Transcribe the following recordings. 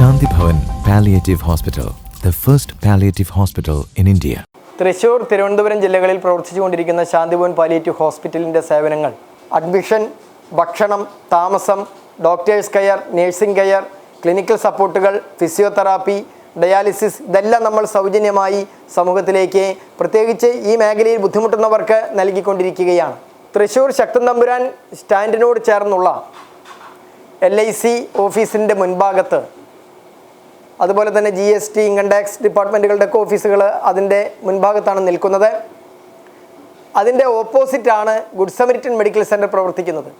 Shanti Bhavan palliative hospital the first palliative hospital in India Thrissur Thiruvananthapuram ജില്ലകളിൽ പ്രവർത്തിച്ചുകൊണ്ടിരിക്കുന്ന Shantibhavan palliative ഹോസ്പിറ്റലിന്റെ സേവനങ്ങൾ admission ഭക്ഷണം താമസം doctors care nursing care clinical സപ്പോർട്ടുകൾ physiotherapy dialysis ഇതെല്ലാം നമ്മൾ സൗജന്യമായി സമൂഹത്തിലേക്ക് പ്രത്യേകിച്ച് ഈ മേഖലയിൽ ബുദ്ധിമുട്ടുന്നവർക്ക് നൽകിക്കൊണ്ടിരിക്കുകയാണ്. തൃശൂർ ശക്തൻ തമ്പുരാൻ സ്റ്റാൻഡിനോട് ചേർന്നുള്ള എൽ ഐ സി ഓഫീസിന്റെ മുൻഭാഗത്ത് അതുപോലെ തന്നെ G S T income tax ഡിപ്പാർട്ട്മെന്റുകളുടെ ഒക്കെ ഓഫീസുകൾ അതിന്റെ മുൻഭാഗത്താണ് നിൽക്കുന്നത്. അതിന്റെ ഓപ്പോസിറ്റാണ് ഗുഡ് സമരിറ്റൻ മെഡിക്കൽ സെന്റർ പ്രവർത്തിക്കുന്നത്.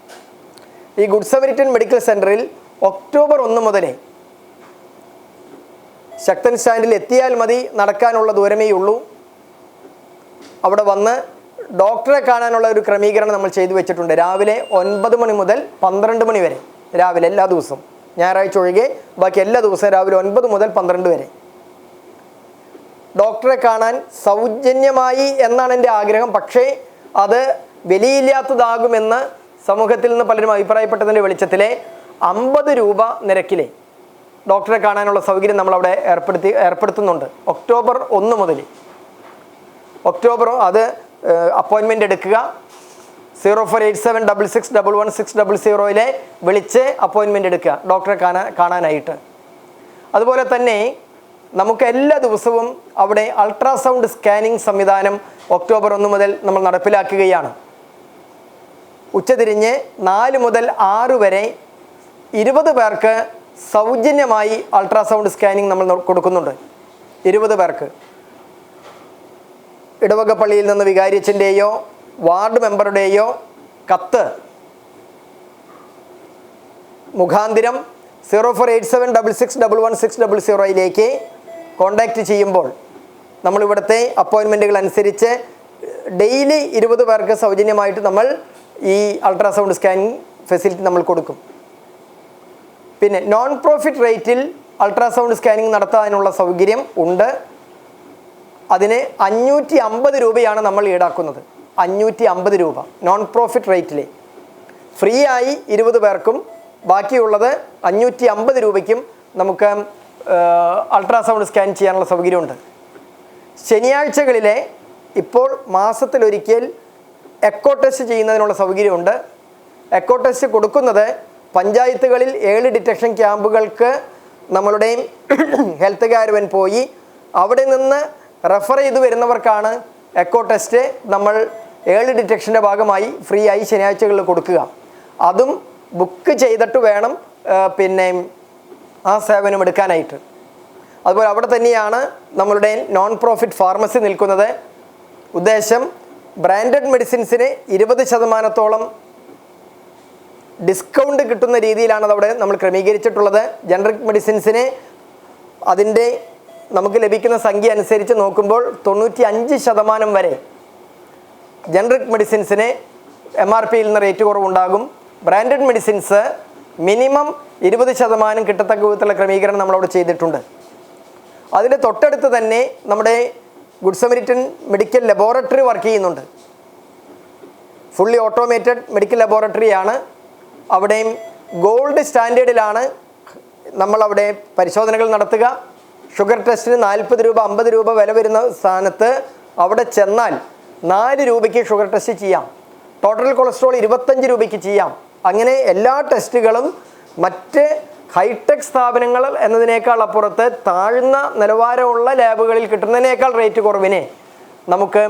ഈ ഗുഡ് സമരിറ്റൻ മെഡിക്കൽ സെന്ററിൽ ഒക്ടോബർ ഒന്ന് മുതലേ ശക്തൻ സ്റ്റാൻഡിൽ എത്തിയാൽ മതി നടക്കാനുള്ള ദൂരമേ ഉള്ളൂ. അവിടെ വന്ന് ഡോക്ടറെ കാണാനുള്ള ഒരു ക്രമീകരണം നമ്മൾ ചെയ്തു വെച്ചിട്ടുണ്ട്. രാവിലെ ഒൻപത് മണി മുതൽ പന്ത്രണ്ട് മണി വരെ രാവിലെ എല്ലാ ദിവസവും. ഞായറാഴ്ച ഒഴികെ ബാക്കി എല്ലാ ദിവസവും രാവിലെ ഒൻപത് മുതൽ പന്ത്രണ്ട് വരെ. ഡോക്ടറെ കാണാൻ സൗജന്യമായി എന്നാണ് എന്റെ ആഗ്രഹം. പക്ഷേ അത് വിലയില്ലാത്തതാകുമെന്ന് സമൂഹത്തിൽ നിന്ന് പലരും അഭിപ്രായപ്പെട്ടതിന്റെ വെളിച്ചത്തിലെ അമ്പത് രൂപ നിരക്കിലെ ഡോക്ടറെ കാണാനുള്ള സൗകര്യം നമ്മളവിടെ ഏർപ്പെടുത്തി ഏർപ്പെടുത്തുന്നുണ്ട്. ഒക്ടോബർ ഒന്ന് മുതൽ. ഒക്ടോബർ അത് അപ്പോയിൻമെന്റ് എടുക്കുക. Zero four eight seven double six double one six double സീറോയിലെ വിളിച്ച് അപ്പോയിൻമെന്റ് എടുക്കുക. ഡോക്ടറെ കാണാൻ കാണാനായിട്ട്. അതുപോലെ തന്നെ നമുക്ക് എല്ലാ ദിവസവും അവിടെ അൾട്രാസൗണ്ട് സ്കാനിങ് സംവിധാനം ഒക്ടോബർ ഒന്ന് മുതൽ നമ്മൾ നടപ്പിലാക്കുകയാണ്. ഉച്ചതിരിഞ്ഞ് നാല് മുതൽ ആറ് വരെ ഇരുപത് പേർക്ക് സൗജന്യമായി അൾട്രാസൗണ്ട് സ്കാനിങ് നമ്മൾ കൊടുക്കുന്നുണ്ട്. ഇരുപത് പേർക്ക്. ഇടവകപ്പള്ളിയിൽ നിന്ന് വികാരിയച്ഛന്റെയോ വാർഡ് മെമ്പറുടെയോ കത്ത്. മുഖാന്തിരം zero four eight seven double six double one six double സീറോയിലേക്ക് contact ചെയ്യുമ്പോൾ നമ്മളിവിടുത്തെ അപ്പോയിൻമെന്റുകൾ അനുസരിച്ച് ഡെയിലി ഇരുപത് പേർക്ക് സൗജന്യമായിട്ട് നമ്മൾ ഈ അൾട്രാസൗണ്ട് സ്കാനിങ് ഫെസിലിറ്റി നമ്മൾ കൊടുക്കും. പിന്നെ നോൺ പ്രോഫിറ്റ് റേറ്റിൽ അൾട്രാസൗണ്ട് സ്കാനിങ് നടത്താനുള്ള സൗകര്യം ഉണ്ട്. അതിന് അഞ്ഞൂറ്റി അമ്പത് രൂപയാണ് നമ്മൾ ഈടാക്കുന്നത്. അഞ്ഞൂറ്റി അമ്പത് രൂപ നോൺ പ്രോഫിറ്റ് റേറ്റിൽ ഫ്രീ ആയി ഇരുപത് പേർക്കും ബാക്കിയുള്ളത് അഞ്ഞൂറ്റി അമ്പത് രൂപയ്ക്കും നമുക്ക് അൾട്രാസൗണ്ട് സ്കാൻ ചെയ്യാനുള്ള സൗകര്യമുണ്ട്. ശനിയാഴ്ചകളിലെ ഇപ്പോൾ മാസത്തിലൊരിക്കൽ എക്കോ ടെസ്റ്റ് ചെയ്യുന്നതിനുള്ള സൗകര്യമുണ്ട്. എക്കോ ടെസ്റ്റ് കൊടുക്കുന്നത് പഞ്ചായത്തുകളിൽ ഏഴ് ഡിറ്റക്ഷൻ ക്യാമ്പുകൾക്ക് നമ്മളുടെയും ഹെൽത്ത് കാരുവൻ പോയി അവിടെ നിന്ന് റെഫർ ചെയ്ത് വരുന്നവർക്കാണ് എക്കോ ടെസ്റ്റ് നമ്മൾ ഏർലി ഡിറ്റക്ഷന്റെ ഭാഗമായി ഫ്രീ ആയി ശനിയാഴ്ചകളിൽ കൊടുക്കുക. അതും ബുക്ക് ചെയ്തിട്ട് വേണം പിന്നെ ആ സേവനം എടുക്കാനായിട്ട്. അതുപോലെ അവിടെ തന്നെയാണ് നമ്മളുടെ നോൺ പ്രോഫിറ്റ് ഫാർമസി നിൽക്കുന്നത്. ഉദ്ദേശം ബ്രാൻഡഡ് മെഡിസിൻസിന് ഇരുപത് ശതമാനത്തോളം ഡിസ്കൗണ്ട് കിട്ടുന്ന രീതിയിലാണ് അതവിടെ നമ്മൾ ക്രമീകരിച്ചിട്ടുള്ളത്. ജനറിക് മെഡിസിൻസിന് അതിന്റെ നമുക്ക് ലഭിക്കുന്ന സംഖ്യ അനുസരിച്ച് നോക്കുമ്പോൾ തൊണ്ണൂറ്റി അഞ്ച് ശതമാനം വരെ ജനറിക് മെഡിസിൻസിന് എം ആർ പിയിൽ നിന്ന് റേറ്റ് കുറവുണ്ടാകും. ബ്രാൻഡഡ് മെഡിസിൻസ് മിനിമം ഇരുപത് ശതമാനം കിട്ടത്തക്ക വിധത്തിലുള്ള ക്രമീകരണം നമ്മളവിടെ ചെയ്തിട്ടുണ്ട്. അതിന്റെ തൊട്ടടുത്ത് തന്നെ നമ്മുടെ good Samaritan medical laboratory work ചെയ്യുന്നുണ്ട്. ഫുള്ളി ഓട്ടോമേറ്റഡ് മെഡിക്കൽ ലബോറട്ടറിയാണ് അവിടെയും ഗോൾഡ് സ്റ്റാൻഡേർഡിലാണ് നമ്മളവിടെ പരിശോധനകൾ നടത്തുക. ഷുഗർ ടെസ്റ്റിന് നാൽപ്പത് രൂപ അമ്പത് രൂപ വില വരുന്ന സ്ഥാനത്ത് അവിടെ ചെന്നാൽ നാല് രൂപയ്ക്ക് ഷുഗർ ടെസ്റ്റ് ചെയ്യാം. ടോട്ടൽ കൊളസ്ട്രോൾ ഇരുപത്തഞ്ച് രൂപയ്ക്ക് ചെയ്യാം. അങ്ങനെ എല്ലാ ടെസ്റ്റുകളും മറ്റ് ഹൈടെക് സ്ഥാപനങ്ങൾ എന്നതിനേക്കാൾ അപ്പുറത്ത് താഴ്ന്ന നിലവാരമുള്ള ലാബുകളിൽ കിട്ടുന്നതിനേക്കാൾ റേറ്റ് കുറവിനെ നമുക്ക്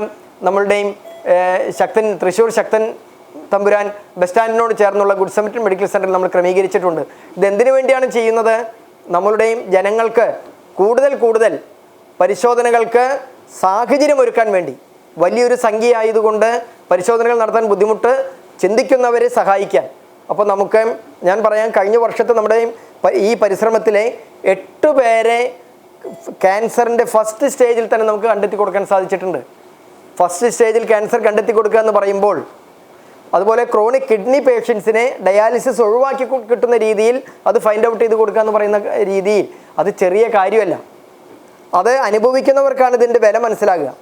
നമ്മളുടെയും ശക്തൻ തൃശ്ശൂർ ശക്തൻ തമ്പുരാൻ ബസ് സ്റ്റാൻഡിനോട് ചേർന്നുള്ള ഗുഡ് സമിറ്റ് മെഡിക്കൽ സെന്ററിൽ നമ്മൾ ക്രമീകരിച്ചിട്ടുണ്ട്. ഇതെന്തിനു വേണ്ടിയാണ് ചെയ്യുന്നത്? നമ്മളുടെയും ജനങ്ങൾക്ക് കൂടുതൽ കൂടുതൽ പരിശോധനകൾക്ക് സാഹചര്യം ഒരുക്കാൻ വേണ്ടി വലിയൊരു സംഖ്യ ആയതുകൊണ്ട് പരിശോധനകൾ നടത്താൻ ബുദ്ധിമുട്ട് ചിന്തിക്കുന്നവരെ സഹായിക്കാൻ. അപ്പോൾ നമുക്ക് ഞാൻ പറയാം കഴിഞ്ഞ വർഷത്തെ നമ്മുടെ ഈ പരിശ്രമത്തിലെ എട്ട് പേരെ ക്യാൻസറിന്റെ ഫസ്റ്റ് സ്റ്റേജിൽ തന്നെ നമുക്ക് കണ്ടെത്തി കൊടുക്കാൻ സാധിച്ചിട്ടുണ്ട്. ഫസ്റ്റ് സ്റ്റേജിൽ ക്യാൻസർ കണ്ടെത്തി കൊടുക്കുക എന്ന് പറയുമ്പോൾ അതുപോലെ ക്രോണിക് കിഡ്നി പേഷ്യൻസിനെ ഡയാലിസിസ് ഒഴിവാക്കി കിട്ടുന്ന രീതിയിൽ അത് ഫൈൻഡ് ഔട്ട് ചെയ്ത് കൊടുക്കുക എന്ന് പറയുന്ന രീതിയിൽ അത് ചെറിയ കാര്യമല്ല. അത് അനുഭവിക്കുന്നവർക്കാണ് ഇതിന്റെ വില മനസ്സിലാകുക.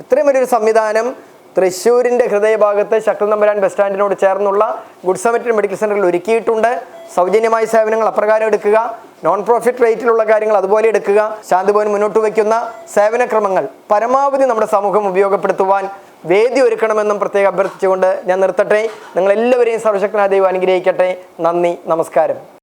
ഇത്രയും വലിയൊരു സംവിധാനം തൃശ്ശൂരിന്റെ ഹൃദയഭാഗത്ത് ശക്തി നമ്പരാൻ ബസ് സ്റ്റാൻഡിനോട് ചേർന്നുള്ള ഗുഡ് സമറ്റ് മെഡിക്കൽ സെന്ററിൽ ഒരുക്കിയിട്ടുണ്ട്. സൗജന്യമായ സേവനങ്ങൾ അപ്രകാരം എടുക്കുക. നോൺ പ്രോഫിറ്റ് റേറ്റിലുള്ള കാര്യങ്ങൾ അതുപോലെ എടുക്കുക. ശാന്തിഭവൻ മുന്നോട്ട് വയ്ക്കുന്ന സേവനക്രമങ്ങൾ പരമാവധി നമ്മുടെ സമൂഹം ഉപയോഗപ്പെടുത്തുവാൻ വേദി ഒരുക്കണമെന്നും പ്രത്യേകം അഭ്യർത്ഥിച്ചുകൊണ്ട് ഞാൻ നിർത്തട്ടെ. നിങ്ങളെല്ലാവരെയും സർവശക്തനായ ദൈവം അനുഗ്രഹിക്കട്ടെ. നന്ദി നമസ്കാരം.